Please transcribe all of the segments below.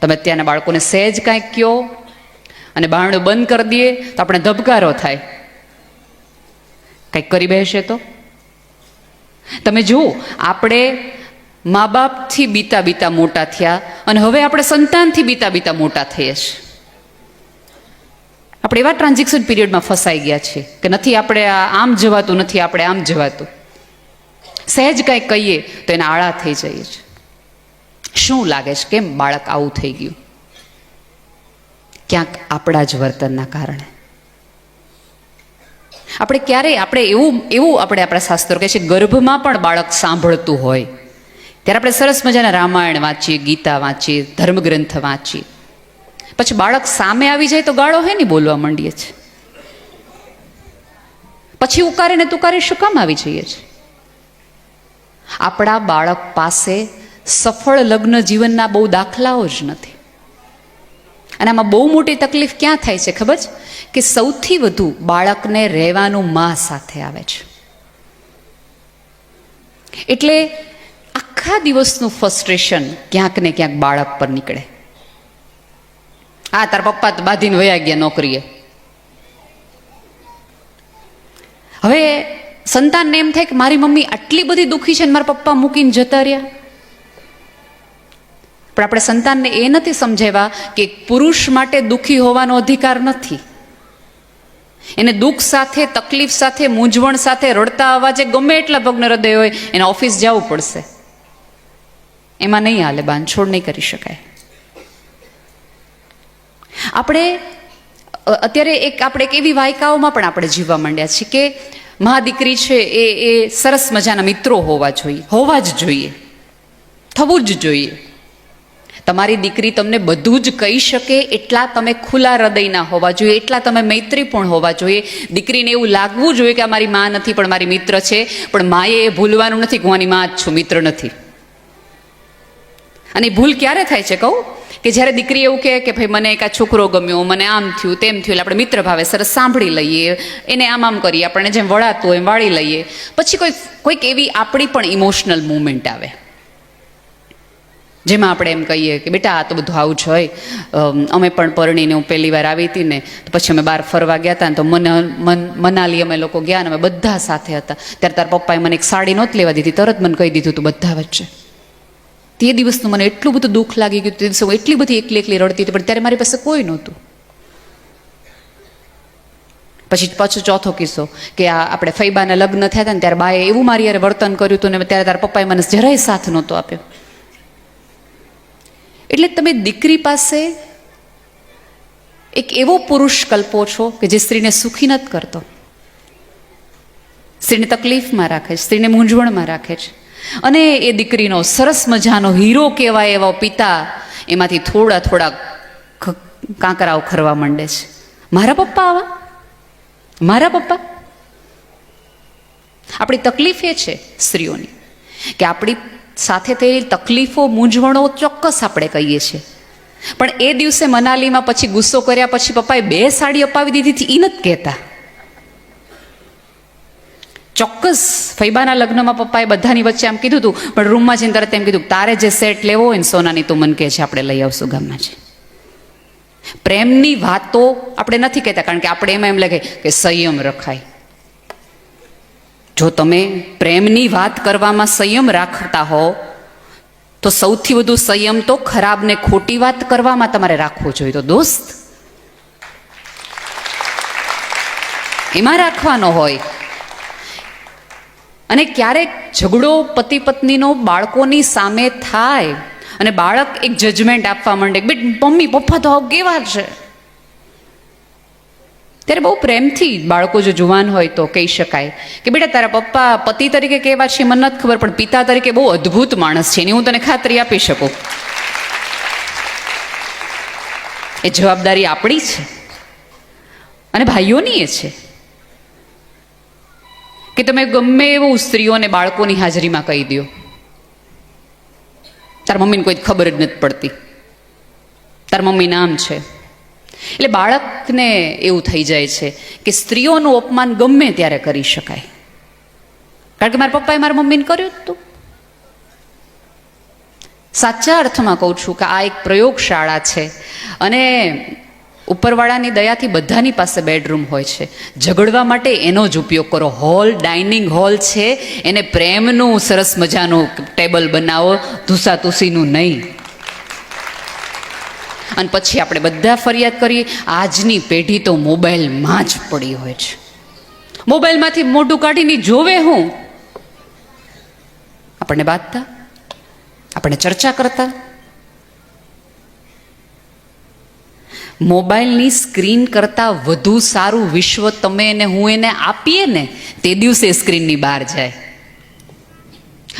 તમે ત્યાંના બાળકોને સહેજ કાંઈક કહો અને બારણું બંધ કરી દઈએ તો આપણે ધબકારો થાય. કંઈક કરી બેસે તો? તમે જુઓ, આપણે મા બાપથી બીતા બીતા મોટા થયા અને હવે આપણે સંતાનથી બીતા બીતા મોટા થઈએ છીએ. આપણે એવા ટ્રાન્ઝેક્શન પીરિયડમાં ફસાઈ ગયા છીએ કે નથી આપણે આમ જવાતું, નથી આપણે આમ જવાતું. સહેજ કાંઈક કહીએ તો એના આળા થઈ જઈએ છે શું લાગે છે? કેમ બાળક આવું થઈ ગયું? ક્યાંક આપણા જ વર્તનના કારણે. આપણે ક્યારેય, આપણે એવું એવું આપણે આપણા શાસ્ત્રો કહે છે, ગર્ભમાં પણ બાળક સાંભળતું હોય. ત્યારે આપણે સરસ મજાના રામાયણ વાંચીએ, ગીતા વાંચીએ, ધર્મગ્રંથ વાંચીએ. પછી બાળક સામે આવી જાય તો ગાળો હે નહીં બોલવા માંડીએ છે? પછી ઉકારે ને તુકારે શું કામ આવી જઈએ છે? આપણા બાળક પાસે સફળ લગ્ન જીવનના બહુ દાખલાઓ જ નથી. અને આમાં બહુ મોટી તકલીફ ક્યાં થાય છે ખબર કે સૌથી વધુ બાળકને રહેવાનું મા સાથે આવે છે. એટલે આખા દિવસનું ફ્રસ્ટ્રેશન ક્યાંક ને ક્યાંક બાળક પર નીકળે. હા, તાર પપ્પા તો બાંધીને વયા ગયા નોકરીએ. હવે સંતાનને એમ થાય કે મારી મમ્મી આટલી બધી દુઃખી છે ને મારા પપ્પા મૂકીને જતા રહ્યા. પણ આપણે સંતાનને એ નથી સમજાવ્યા કે પુરુષ માટે દુઃખી હોવાનો અધિકાર નથી. એને દુઃખ સાથે, તકલીફ સાથે, મૂંઝવણ સાથે રડતા અવાજે ગમે એટલા ભગ્ન હૃદય હોય, એને ઓફિસ જવું પડશે. એમાં નહીં હાલે બાંધછોડ નહીં કરી શકાય. આપણે અત્યારે એક, આપણે એક એવી વાયકાઓમાં પણ આપણે જીવવા માંડ્યા છીએ કે મહા દીકરી છે એ એ સરસ મજાના મિત્રો હોવા જોઈએ, હોવા જ જોઈએ. થવું જ જોઈએ. તમારી દીકરી તમને બધું જ કહી શકે, એટલા તમે ખુલ્લા હૃદયના હોવા જોઈએ, એટલા તમે મૈત્રીપૂર્ણ હોવા જોઈએ. દીકરીને એવું લાગવું જોઈએ કે આ મારી મા નથી, પણ મારી મિત્ર છે. પણ માએ એ ભૂલવાનું નથી કે હું આની મા જ છું, મિત્ર નથી. અને ભૂલ ક્યારે થાય છે કહું? કે જ્યારે દીકરી એવું કહે કે ભાઈ, મને એક આ છોકરો ગમ્યો, મને આમ થયું, તેમ થયું, એટલે આપણે મિત્ર ભાવે સરસ સાંભળી લઈએ, એને આમ આમ કરીએ, આપણને જેમ વળાતું હોય એમ વાળી લઈએ. પછી કોઈ, કોઈક એવી આપણી પણ ઇમોશનલ મુમેન્ટ આવે. જેમાં આપણે એમ કહીએ કે બેટા આ તો બધું આવું જ હોય. અમે પણ પરણીને હું પહેલી વાર આવી હતી ને, તો પછી અમે બહાર ફરવા ગયા હતા ને, તો મને, મન, મનાલી અમે લોકો ગયા ને, અમે બધા સાથે હતા. ત્યારે તાર પપ્પાએ મને એક સાડી નહોતી લેવા દીધી, તરત મને કહી દીધું, તું બધા વચ્ચે. તે દિવસનું મને એટલું બધું દુઃખ લાગી ગયું, તે દિવસે હું એટલી બધી એકલી એકલી રડતી હતી, પણ ત્યારે મારી પાસે કોઈ નહોતું. પછી પાછો ચોથો કિસ્સો, કે આ આપણે ફૈબાના લગ્ન થયા હતા ને, ત્યારે બાએ એવું મારી યારે વર્તન કર્યું હતું ને, ત્યારે તારા પપ્પાએ મને જરાય સાથ નહોતો આપ્યો. એટલે તમે દીકરી પાસે એક એવો પુરુષ કલ્પો છો કે જે સ્ત્રીને સુખી નથી કરતો. સ્ત્રીને તકલીફમાં રાખે છે, સ્ત્રીને મૂંઝવણમાં રાખે છે. અને એ દીકરીનો સરસ મજાનો હીરો કહેવાય એવો પિતા એમાંથી થોડા થોડા કાંકરાઓ ખરવા માંડે છે. મારા પપ્પા આવા? મારા પપ્પા? આપણી તકલીફ એ છે સ્ત્રીઓની કે આપણી સાથે થયેલી તકલીફો, મૂંઝવણો ચોક્કસ આપણે કહીએ છીએ. પણ એ દિવસે મનાલીમાં પછી ગુસ્સો કર્યા પછી પપ્પાએ બે સાડી અપાવી દીધી હતી એ નથી કહેતા. ચોક્કસ ફૈબાના લગ્નમાં પપ્પાએ બધાની વચ્ચે આમ કીધું હતું, પણ રૂમમાં જઈને તરત એમ કીધું, તારે જે સેટ લેવો હોય ને સોનાની તો મન કહે છે આપણે લઈ આવશું ગામમાં છે પ્રેમની વાતો આપણે નથી કહેતા, કારણ કે આપણે એમાં એમ લાગે કે સંયમ રખાય. જો તમે પ્રેમની વાત કરવામાં સંયમ રાખતા હો, તો સૌથી વધુ સંયમ તો ખરાબ ને ખોટી વાત કરવામાં તમારે રાખવો જોઈએ. તો દોસ્ત, એમાં રાખવાનો હોય. અને ક્યારેક ઝઘડો પતિ પત્નીનો બાળકોની સામે થાય અને બાળક એક જજમેન્ટ આપવા માંડે બેટ મમ્મી, પપ્પા તો કેવા છે? ત્યારે બહુ પ્રેમથી બાળકો જો જુવાન હોય તો કહી શકાય કે બેટા, તારા પપ્પા પતિ તરીકે કહેવા છે, મને નથી ખબર, પણ પિતા તરીકે બહુ અદ્ભુત માણસ છે એની હું તને ખાતરી આપી શકું. એ જવાબદારી આપણી છે. અને ભાઈઓની એ છે. કે તમે ગમે એવું સ્ત્રીઓને બાળકોની હાજરીમાં કહી દો તાર મમ્મીને કોઈ ખબર જ નથી પડતી. તાર મમ્મી નામ છે. એટલે બાળકને એવું થઈ જાય છે કે સ્ત્રીઓનું અપમાન ગમે ત્યારે કરી શકાય. કારણ કે મારા પપ્પાએ મારા મમ્મીને કર્યું હતું સાચા અર્થમાં કહું છું કે આ એક પ્રયોગશાળા છે અને ઉપરવાળાની દયાથી બધાની પાસે બેડરૂમ હોય છે. ઝઘડવા માટે એનો જ ઉપયોગ કરો. હોલ, ડાઇનિંગ હોલ છે. એને પ્રેમનું, સરસ મજાનું ટેબલ બનાવો. ધૂસાતુસીનું નહીં. અને પછી આપણે બધા ફરિયાદ કરીએ, આજની પેઢી તો મોબાઈલમાં જ પડી હોય છે. મોબાઈલમાંથી મોઢું કાઢીને જોવે હું. આપણને બાંધતા? આપણે ચર્ચા કરતા? મોબાઈલની સ્ક્રીન કરતાં વધુ સારું વિશ્વ તમે અને હું એને આપીએ ને, તે દિવસે સ્ક્રીનની બહાર જાય.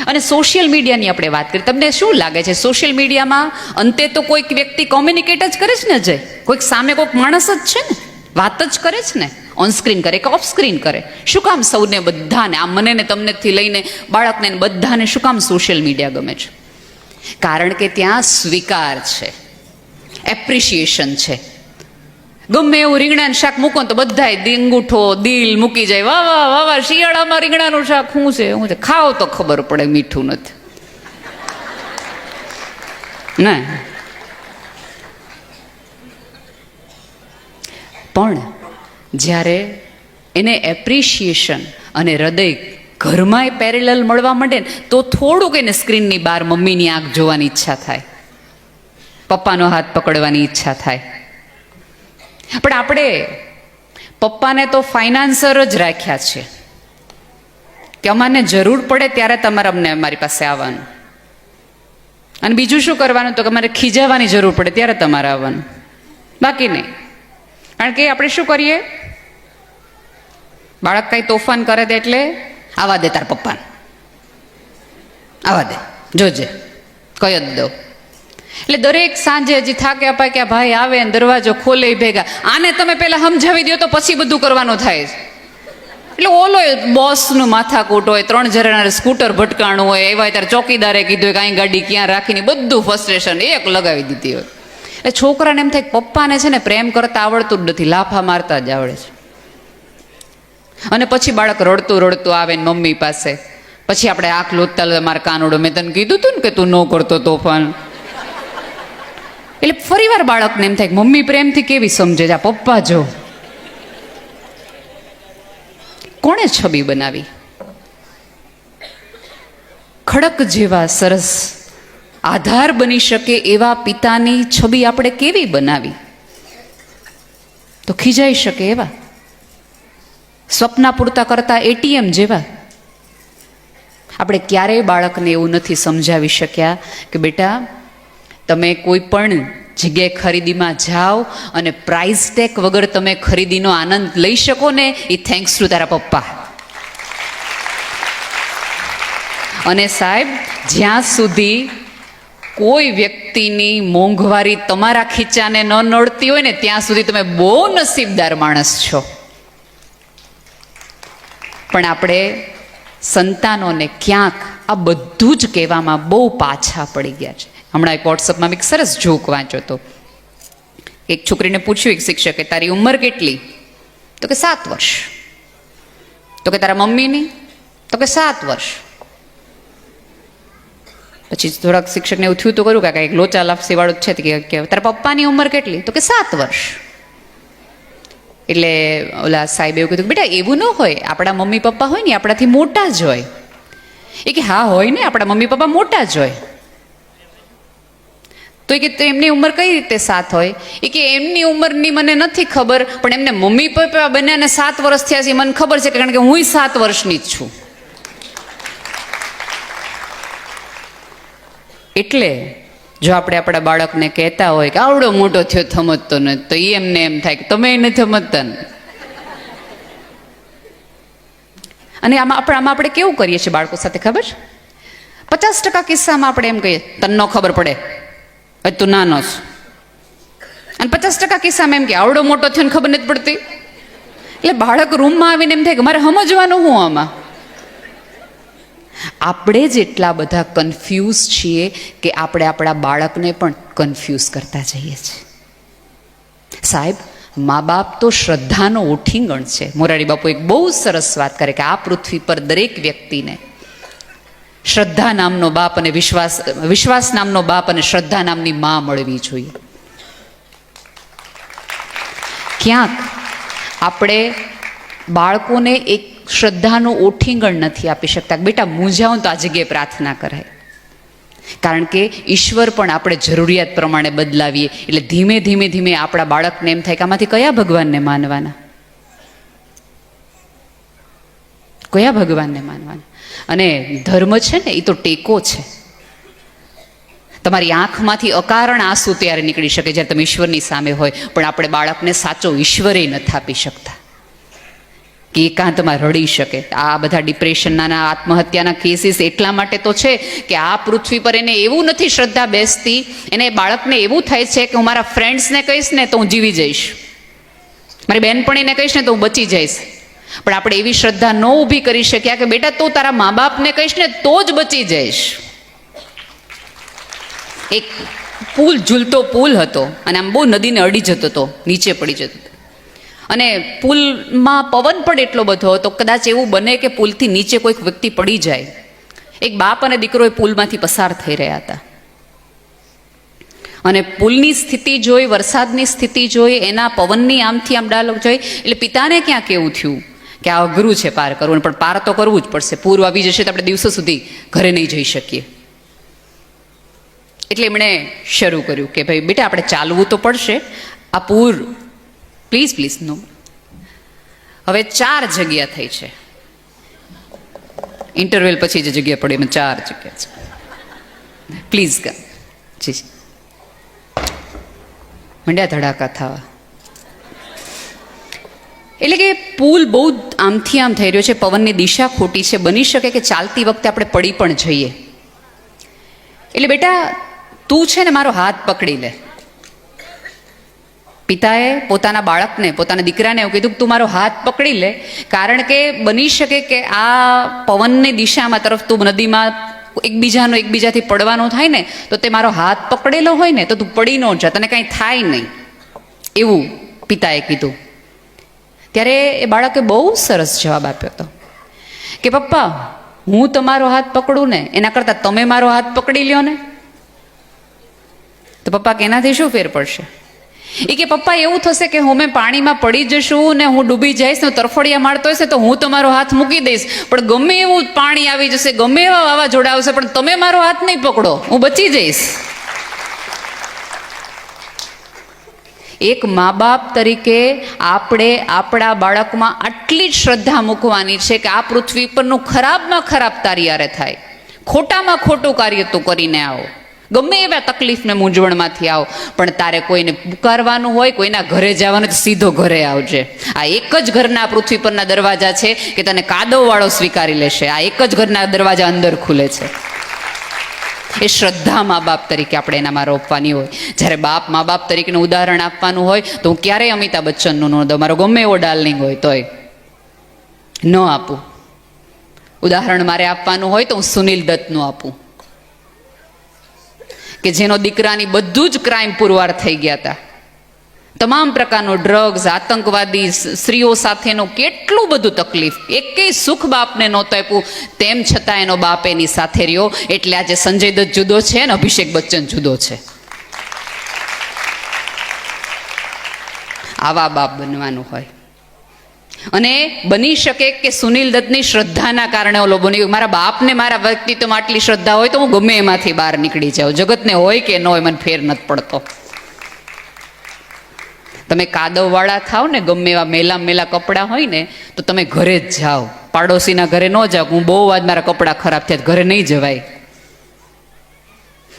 અને સોશિયલ મીડિયાની આપણે વાત કરીએ. તમને શું લાગે છે? સોશિયલ મીડિયામાં અંતે તો કોઈક વ્યક્તિ કોમ્યુનિકેટ જ કરે છે ને જય. કોઈક સામે કોઈક માણસ જ છે ને. વાત જ કરે છે ને. ઓન સ્ક્રીન કરે કે ઓફ સ્ક્રીન કરે. શું કામ સૌને બધાને આ મને ને તમનેથી લઈને બાળકને બધાને શું કામ સોશિયલ મીડિયા ગમે છે? કારણ કે ત્યાં સ્વીકાર છે. એપ્રિશિએશન છે. ગમે એવું રીંગણાનું શાક મૂકો તો બધાય અંગૂઠો, દિલ મૂકી જાય. વાહ વાહ વાહ વાહ, શિયાળામાં રીંગણાનું શાક શું છે? શું છે? ખાઓ તો ખબર પડે, મીઠું નથી. ના? પણ જ્યારે એને એપ્રિશિએશન અને હૃદય ઘરમાંય પેરેલલ મળવા માંડે ને, તો થોડુંક એને સ્ક્રીનની બહાર મમ્મીની આંખ જોવાની ઈચ્છા થાય. પપ્પાનો હાથ પકડવાની ઈચ્છા થાય. પણ આપણે પપ્પાને તો ફાઇનાન્સર જ રાખ્યા છે. કે અમારે જરૂર પડે ત્યારે તમારે અમને અમારી પાસે આવવાનું. અને બીજું શું કરવાનું? તો કે અમારે ખીજાવાની જરૂર પડે ત્યારે તમારે આવવાનું. બાકી નહીં. કારણ કે આપણે શું કરીએ? બાળક કાંઈ તોફાન કરે દે એટલે આવા દે તાર પપ્પાને. આવા દે. જોજે. જ દો એટલે દરેક સાંજે હજી થાકે અપાય કે ભાઈ આવે ને દરવાજો ખોલે ભેગા. આને તમે પહેલાં સમજાવી દો તો પછી બધું કરવાનું થાય. છે એટલે ઓલો બોસનું માથાકૂટ હોય, ત્રણ જણા સ્કૂટર ભટકાણું હોય, એવા ત્યારે ચોકીદારે કીધું કે અહીં ગાડી ક્યાં રાખીને બધું ફ્રસ્ટ્રેશન એક લગાવી દીધી હોય. એટલે છોકરાને એમ થાય પપ્પાને છે ને પ્રેમ કરતા આવડતું જ નથી, લાફા મારતા જ આવડે છે. અને પછી બાળક રડતું રડતું આવે ને મમ્મી પાસે. પછી આપણે આંખ લોતતા મારા કાનોડો, મેં તને કીધું તું ને કે તું ન કરતો તોફાન. એટલે ફરી વાર બાળકને એમ થાય મમ્મી પ્રેમથી કેવી સમજે છે? પપ્પા જો. કોણે છબી બનાવી? ખડક જેવા સરસ આધાર બની શકે એવા પિતાની છબી આપણે કેવી બનાવી? તો ખીજાઈ શકે એવા. સ્વપ્ના પૂરતા કરતા એટીએમ જેવા. આપણે ક્યારેય બાળકને એવું નથી સમજાવી શક્યા કે બેટા તમે કોઈ પણ જગ્યાએ ખરીદીમાં જાઓ અને પ્રાઇઝ ટેગ વગર તમે ખરીદીનો આનંદ લઈ શકો ને, એ થેન્ક્સ ટુ તારા પપ્પા. અને સાહેબ, જ્યાં સુધી કોઈ વ્યક્તિની મોંઘવારી તમારા ખીચાને ન નડતી હોય ને, ત્યાં સુધી તમે બહુ નસીબદાર માણસ છો. પણ આપણે સંતાનોને ક્યાંક આ બધું જ કહેવામાં બહુ પાછા પડી ગયા છે. હમણાં એક વોટ્સઅપમાં એક સરસ જોક વાંચ્યો હતો. એક છોકરીને પૂછ્યું એક શિક્ષકે, તારી ઉંમર કેટલી? તો કે, સાત વર્ષ. તો કે, તારા મમ્મીની? તો કે, સાત વર્ષ. પછી થોડાક શિક્ષકને એવું થયું તો કર્યું કાકા એક લોચા લાપસી વાળું જ છે કે તારા પપ્પાની ઉંમર કેટલી? તો કે, સાત વર્ષ. એટલે ઓલા સાહેબ એવું કીધું બેટા, એવું ન હોય. આપણા મમ્મી પપ્પા હોય ને આપણાથી મોટા જ હોય. એ કે, હા, હોય ને. આપણા મમ્મી પપ્પા મોટા જ હોય. તો એ કે એમની ઉંમર કઈ રીતે સાત હોય? એ કે એમની ઉંમરની મને નથી ખબર, પણ એમને મમ્મી પપ્પા બંનેને સાત વર્ષ થયા છે મને ખબર છે, કારણ કે હું સાત વર્ષની જ છું. એટલે જો આપણે આપણા બાળકને કહેતા હોય કે આવડો મોટો થયો થમતતો નથી, તો એ એમને એમ થાય કે તમે નથી સમજતા ને. અને આમાં આપણે આમાં આપણે કેવું કરીએ છીએ બાળકો સાથે ખબર? પચાસ ટકા કિસ્સામાં આપણે એમ કહીએ તને ખબર પડે. હજ તું નાનો છે? અને પચાસ ટકા કિસ્સામાં એમ કે આવડો મોટો થયો ખબર નથી પડતી. એટલે બાળક રૂમમાં આવીને એમ થાય કે મારે સમજવાનું હું આમાં? આપણે જ એટલા બધા કન્ફ્યુઝ છીએ કે આપણે આપણા બાળકને પણ કન્ફ્યુઝ કરતા જઈએ છીએ. સાહેબ મા બાપ તો શ્રદ્ધાનો ઓઠીંગણ છે. મોરારી બાપુ એક બહુ સરસ વાત કરે કે આ પૃથ્વી પર દરેક વ્યક્તિને શ્રદ્ધા નામનો બાપ અને વિશ્વાસ વિશ્વાસ નામનો બાપ અને શ્રદ્ધા નામની મા મળવી જોઈએ. ક્યાંક આપણે બાળકોને એક શ્રદ્ધાનું ઓઠીંગણ નથી આપી શકતા. બેટા મૂંઝાઓ તો આ જગ્યાએ પ્રાર્થના કરાય. કારણ કે ઈશ્વર પણ આપણે જરૂરિયાત પ્રમાણે બદલાવીએ. એટલે ધીમે ધીમે ધીમે આપણા બાળકને એમ થાય કે આમાંથી કયા ભગવાનને માનવાના? કયા ભગવાનને માનવાના? અને ધર્મ છે ને એ તો ટેકો છે. તમારી આંખમાંથી અકારણ આંસુ ત્યારે નીકળી શકે જ્યારે તમે ઈશ્વરની સામે હોય, પણ આપણે બાળકને સાચો ઈશ્વરે નથી આપી શકતા. કે એકાંતમાં રડી શકે. આ બધા ડિપ્રેશનના, આત્મહત્યાના કેસીસ એટલા માટે તો છે કે આ પૃથ્વી પર એને એવું નથી શ્રદ્ધા બેસતી, એને બાળકને એવું થાય છે કે હું મારા ફ્રેન્ડ્સને કહીશ ને તો હું જીવી જઈશ. મારી બહેનપણીને કહીશ ને તો હું બચી જઈશ. પણ આપણે એવી શ્રદ્ધા ન ઊભી કરી શક્યા કે બેટા તું તારા મા બાપને કહીશ ને તો જ બચી જઈશ. એક પુલ ઝૂલતો પુલ હતો અને આમ બહુ નદીને અડી જતો હતો, નીચે પડી જતો અને પુલમાં પવન પણ એટલો બધો હતો, કદાચ એવું બને કે પુલથી નીચે કોઈક વ્યક્તિ પડી જાય. એક બાપ અને દીકરો એ પુલમાંથી પસાર થઈ રહ્યા હતા. અને પુલની સ્થિતિ જોઈ, વરસાદની સ્થિતિ જોઈ, એના પવનની આમથી આમ ડાલો જોઈ, એટલે પિતાને ક્યાં કેવું થયું? કે આ અઘરું છે પાર કરવું, પણ પાર તો કરવું જ પડશે. પૂર આવી જશે તો આપણે દિવસો સુધી ઘરે નહીં જઈ શકીએ. એટલે એમણે શરૂ કર્યું કે ભાઈ, બેટા, આપણે ચાલવું તો પડશે. આ પૂર પ્લીઝ પ્લીઝ નો હવે ચાર જગ્યા થઈ છે. ઇન્ટરવેલ પછી જે જગ્યા પડી એમાં ચાર જગ્યા છે. પ્લીઝ કા. જી. મંડ્યા ધડાકા થવા. એટલે કે પુલ બહુ આમથી આમ થઈ રહ્યો છે, પવનની દિશા ખોટી છે, બની શકે કે ચાલતી વખતે આપણે પડી પણ જઈએ. એટલે બેટા, તું છે ને મારો હાથ પકડી લે. પિતાએ પોતાના બાળકને, પોતાના દીકરાને એવું કીધું કે તું મારો હાથ પકડી લે, કારણ કે બની શકે કે આ પવનની દિશામાં તરફ તું નદીમાં એકબીજાનો એકબીજાથી પડવાનો થાય ને, તો તે મારો હાથ પકડેલો હોય ને, તો તું પડી ન જા તને કાંઈ થાય નહીં. એવું પિતાએ કીધું. ત્યારે એ બાળકે બહુ સરસ જવાબ આપ્યો હતો કે, પપ્પા, હું તમારો હાથ પકડું ને, એના કરતાં તમે મારો હાથ પકડી લ્યો ને. તો પપ્પા કે, એનાથી શું ફેર પડશે? એ કે, પપ્પા, એવું થશે કે હું મેં પાણીમાં પડી જશું ને હું ડૂબી જઈશ ને તરફડિયા મારતો હશે તો હું તમારો હાથ મૂકી દઈશ. પણ ગમે એવું પાણી આવી જશે, ગમે એવા વાવાઝોડા આવશે, પણ તમે મારો હાથ નહીં પકડો, હું બચી જઈશ. એક મા બાપ તરીકે આપણે આપણા બાળકમાં આટલી જ શ્રદ્ધા મૂકવાની છે કે આ પૃથ્વી પરનું ખરાબમાં ખરાબ તારિયારે થાય. ખોટામાં ખોટું કાર્ય તું કરીને આવો. ગમે એવા તકલીફને મૂંઝવણમાંથી આવો. પણ તારે કોઈને પુકારવાનું હોય, કોઈના ઘરે જવાનું સીધો ઘરે આવજે. આ એક જ ઘરના પૃથ્વી પરના દરવાજા છે કે તને કાદવવાળો સ્વીકારી લેશે. આ એક જ ઘરના દરવાજા અંદર ખુલે છે. એ શ્રદ્ધા મા બાપ તરીકે આપણે એનામાં રોપવાની હોય. જ્યારે બાપ મા બાપ તરીકેનું ઉદાહરણ આપવાનું હોય, તો હું ક્યારેય અમિતાભ બચ્ચનનું ન દઉં. મારો ગમે એવો ડાર્લિંગ હોય તોય. ન આપું. ઉદાહરણ મારે આપવાનું હોય તો હું સુનિલ દત્તનું આપું. કે જેનો દીકરાની બધું જ ક્રાઇમ પુરવાર થઈ ગયા હતા. તમામ પ્રકારનો ડ્રગ્સ આતંકવાદી સ્ત્રીઓ સાથેનો કેટલું બધું તકલીફ. એકેય સુખ બાપને નહોતો આપ્યું. તેમ છતાં એનો બાપ એની સાથે રહ્યો. એટલે આજે સંજય દત્ત જુદો છે ને અભિષેક બચ્ચન જુદો છે. આવા બાપ બનવાનું હોય. અને બની શકે કે સુનિલ દત્તની શ્રદ્ધાના કારણે ઓલો બની મારા બાપને મારા વ્યક્તિત્વમાં આટલી શ્રદ્ધા હોય તો હું ગમે એમાંથી બહાર નીકળી જાઉં. જગતને હોય કે ન હોય મને ફેર નથી પડતો. તમે કાદવવાળા થાવ ને, ગમે એવા મેલા મેલા કપડાં હોય ને, તો તમે ઘરે જ જાઓ. પાડોશીના ઘરે ન જાઓ, હું બહુ વાર મારા કપડાં ખરાબ થયા, ઘરે નહીં જવાય.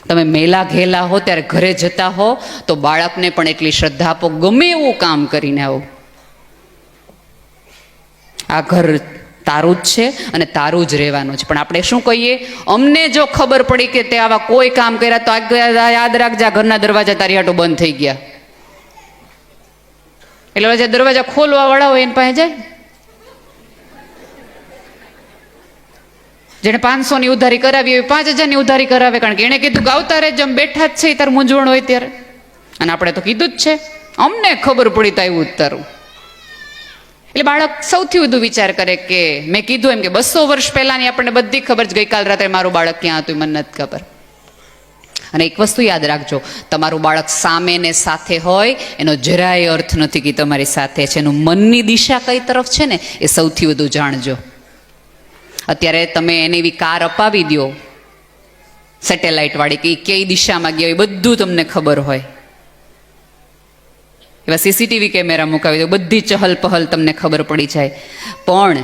તમે મેલા ઘેલા હો, ત્યારે ઘરે જતા હો, તો બાળકને પણ એટલી શ્રદ્ધા આપો, ગમે એવું કામ કરીને આવો. આ ઘર તારું જ છે અને તારું જ રહેવાનું છે. પણ આપણે શું કહીએ? અમને જો ખબર પડી કે તે આવા કોઈ કામ કર્યા, તો યાદ રાખજે ઘરના દરવાજા તારી હાટો બંધ થઈ ગયા. એટલે જે દરવાજા ખોલવા વાળા હોય એની પાસે જાય. જેને પાંચસો ની ઉધારી કરાવી હોય પાંચ હજારની ઉધારી કરાવે, કારણ કે એણે કીધું ગાવતા રે જેમ બેઠા જ છે તાર મૂંઝવણ હોય ત્યારે. અને આપણે તો કીધું જ છે, અમને ખબર પડી તો આવ્યું તારું. એટલે બાળક સૌથી વધુ વિચાર કરે કે, મેં કીધું એમ કે બસો વર્ષ પહેલાની આપણને બધી ખબર છે ગઈકાલ રાત્રે મારું બાળક ક્યાં હતું મને નથી ખબર. અને એક વસ્તુ યાદ રાખજો, તમારું બાળક સામે ને સાથે હોય, એનો જરાય અર્થ નથી કે તમારી સાથે છે. એનું મનની દિશા કઈ તરફ છે ને, એ સૌથી વધુ જાણજો. અત્યારે તમે એને એવી કાર અપાવી દો સેટેલાઇટ વાળી, કે કઈ દિશામાં ગયા હોય, બધું તમને ખબર હોય. એવા સીસીટીવી કેમેરા મુકાવી દો બધી ચહલ પહલ તમને ખબર પડી જાય. પણ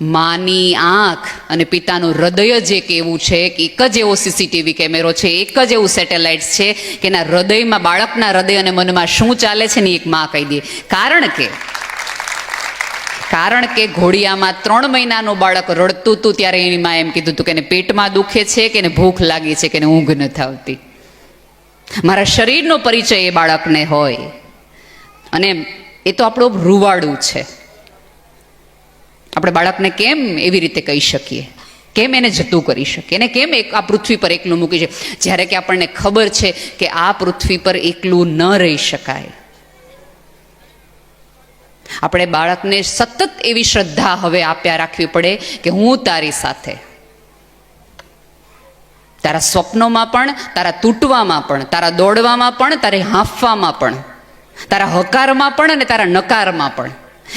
માની આંખ અને પિતાનું હૃદય જ એક એવું છે કે એક જ એવો સીસીટીવી કેમેરો છે, એક જ એવું સેટેલાઇટ છે કે એના હૃદયમાં, બાળકના હૃદય અને મનમાં શું ચાલે છે ને એક માં કહી દે. કારણ કે કારણ કે ઘોડિયામાં ત્રણ મહિનાનું બાળક રડતું હતું ત્યારે એની માં એમ કીધું હતું કે એને પેટમાં દુખે છે કે એને ભૂખ લાગી છે કે એને ઊંઘ નથી આવતી. મારા શરીરનો પરિચય એ બાળકને હોય. અને એ તો આપણું રૂવાડું છે. આપણે બાળકને કેમ એવી રીતે કહી શકીએ? કેમ એને જતું કરી શકીએ? એને કેમ એક આ પૃથ્વી પર એકલું મૂકી છે? જ્યારે કે આપણને ખબર છે કે આ પૃથ્વી પર એકલું ન રહી શકાય. આપણે બાળકને સતત એવી શ્રદ્ધા હવે આપ્યા રાખવી પડે કે હું તારી સાથે. તારા સ્વપ્નોમાં પણ, તારા તૂટવામાં પણ, તારા દોડવામાં પણ, તારે હાંફવામાં પણ, તારા હકારમાં પણ અને તારા નકારમાં પણ.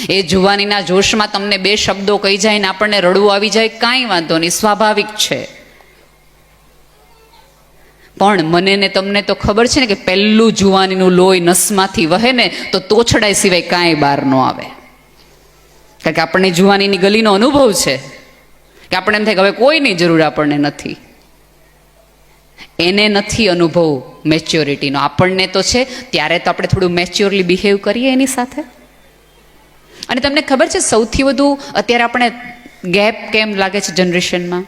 એ જુવાનીના જોશમાં તમને બે શબ્દો કહી જાય ને આપણને રડવું આવી જાય, કાંઈ વાંધો નહીં, સ્વાભાવિક છે. પણ મને ને તમને તો ખબર છે ને કે પહેલું જુવાનીનું લોહી નસમાંથી વહે ને તો તોછડાય સિવાય કાંઈ બહાર ન આવે. કારણ કે આપણને જુવાનીની ગલીનો અનુભવ છે કે આપણે એમ થાય કે હવે કોઈની જરૂર આપણને નથી. એને નથી અનુભવ મેચ્યોરિટીનો આપણને તો છે, ત્યારે તો આપણે થોડું મેચ્યોરલી બિહેવ કરીએ એની સાથે. અને તમને ખબર છે, સૌથી વધુ અત્યારે આપણે ગેપ કેમ લાગે છે જનરેશનમાં?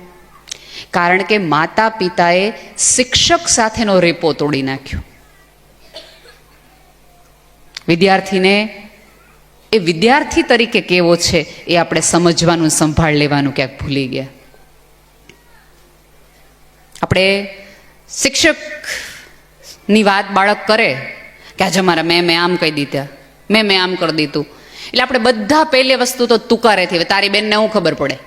કારણ કે માતા પિતાએ શિક્ષક સાથેનો રેપો તોડી નાખ્યો. વિદ્યાર્થીને એ વિદ્યાર્થી તરીકે કેવો છે એ આપણે સમજવાનું, સંભાળ લેવાનું ક્યાંક ભૂલી ગયા. આપણે શિક્ષકની વાત બાળક કરે કે, આજે મારા મેં મેં આમ કહી દીધા, મેં મેં આમ કરી દીધું. એટલે આપણે બધા પહેલી વસ્તુ તો તુકારેથી તારી બેનને હું ખબર પડે.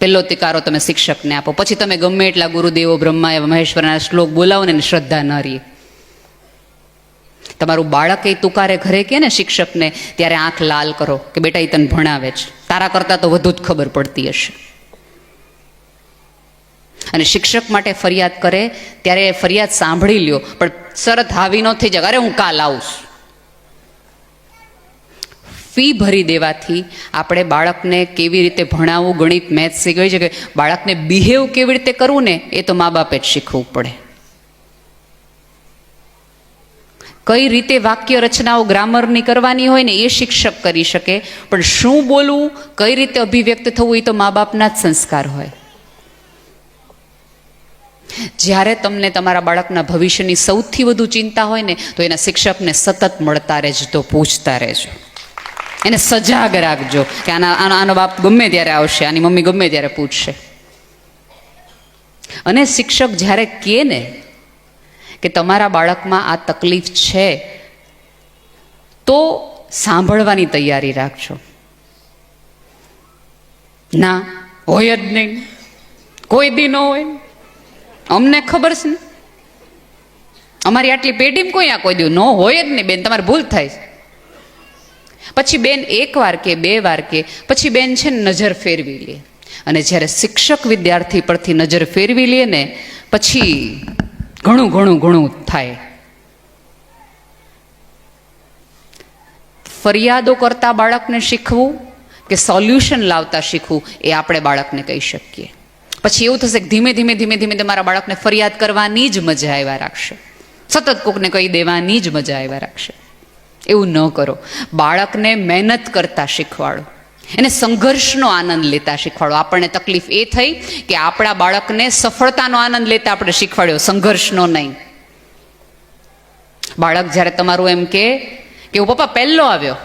પહેલો તિકારો તમે શિક્ષકને આપો. પછી તમે ગમે એટલા ગુરુદેવો બ્રહ્મા એવા મહેશ્વરના શ્લોક બોલાવો ને શ્રદ્ધા ન રહી. તમારું બાળક એ તુકારે ઘરે કે ને શિક્ષકને, ત્યારે આંખ લાલ કરો કે બેટા એ તને ભણાવે છે. તારા કરતાં તો વધુ જ ખબર પડતી હશે. અને શિક્ષક માટે ફરિયાદ કરે, ત્યારે ફરિયાદ સાંભળી લ્યો. પણ સરત હાવી ન થઈ જાય. અરે હું કાલ આવું ફી ભરી દેવાથી આપણે બાળકને કેવી રીતે ભણાવવું? ગણિત, મેથ્સ શીખવી છે કે બાળકને બિહેવ કેવી રીતે કરવું ને એ તો મા બાપે જ શીખવું પડે. કઈ રીતે વાક્ય રચનાઓ ગ્રામરની કરવાની હોય ને એ શિક્ષક કરી શકે, પણ શું બોલવું, કઈ રીતે અભિવ્યક્ત થવું એ તો મા બાપના જ સંસ્કાર હોય. જ્યારે તમને તમારા બાળકના ભવિષ્યની સૌથી વધુ ચિંતા હોય ને તો એના શિક્ષકને સતત મળતા રહેજો પૂછતા રહેજો. એને સજાગ રાખજો કે આના, આનો આનો બાપ ગમે ત્યારે આવશે, આની મમ્મી ગમે ત્યારે પૂછશે. અને શિક્ષક જ્યારે કહે ને કે તમારા બાળકમાં આ તકલીફ છે, તો સાંભળવાની તૈયારી રાખજો. ના, હોય જ નહીં. કોઈ દી ન હોય. અમને ખબર છે ને? અમારી આટલી પેઢીમાં કોઈ આ કોઈ દઉં ન હોય જ નહીં. બેન, તમારે ભૂલ થાય છે. પછી બેન એક વાર કે બે વાર કે, પછી બેન છે નજર ફેરવી લે. અને જ્યારે શિક્ષક વિદ્યાર્થી પરથી નજર ફેરવી લે ને, પછી ઘણું ઘણું ઘણું થાય. ફરિયાદો કરતા બાળકને શીખવું કે સોલ્યુશન લાવતા શીખવું, એ આપણે બાળકને કહી શકીએ. પછી એવું થશે કે ધીમે ધીમે ધીમે ધીમે તમારા બાળકને ફરિયાદ કરવાની જ મજા આવ્યા રાખશે. સતત કોકને કહી દેવાની જ મજા આવ્યા રાખશે. એવું ન કરો. બાળકને મહેનત કરતા શીખવાડો. એને સંઘર્ષનો આનંદ લેતા શીખવાડો. આપણને તકલીફ એ થઈ કે આપણા બાળકને સફળતાનો આનંદ લેતા આપણે શીખવાડ્યો, સંઘર્ષનો નહીં. બાળક જ્યારે તમારું એમ કે કે હું પપ્પા, પહેલો આવ્યો.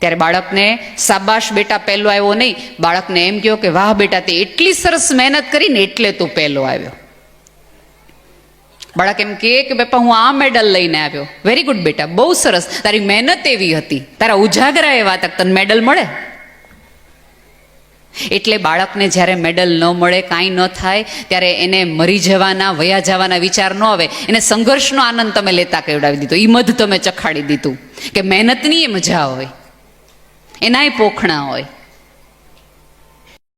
ત્યારે બાળકને સાબાશ બેટા, પહેલો આવ્યો નહીં. બાળકને એમ કહ્યો કે, વાહ બેટા, તે એટલી સરસ મહેનત કરીને એટલે તું પહેલો આવ્યો. બાળક એમ કે બાપા હું આ મેડલ લઈને આવ્યો. વેરી ગુડ બેટા. બહુ સરસ. તારી મહેનત એવી હતી. તારા ઉજાગરા એવા તક તને મેડલ મળે? એટલે બાળકને જ્યારે મેડલ ન મળે, કાંઈ ન થાય, ત્યારે એને મરી જવાના, વયા જવાના વિચાર ન આવે. એને સંઘર્ષનો આનંદ તમે લેતા કેવડાવી દીધો. એ મધ તમે ચખાડી દીધું. કે મહેનતની એ મજા હોય. એનાય પોખણા હોય.